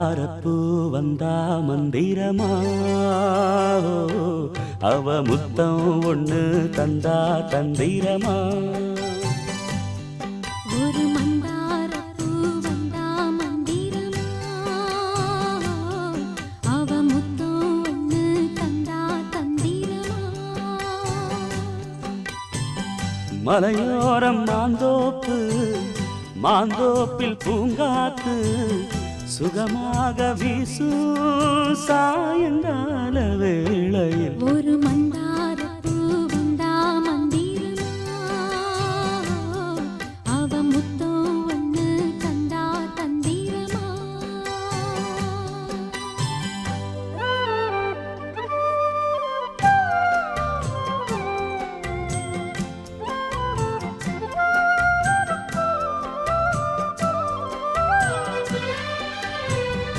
அரப்பு வந்தா மந்திரமா? அவ முத்தம் ஒண்ணு தந்தா தந்திரமா? ஒரு மந்தாரப்பூ வந்தா மந்திரமா? அவ முத்தம் ஒண்ணு தந்தா தந்திரமா? மலையோரம் மாந்தோப்பு மாந்தோப்பில் பூங்காத்து சுகமாக வீசும் சாயங்கால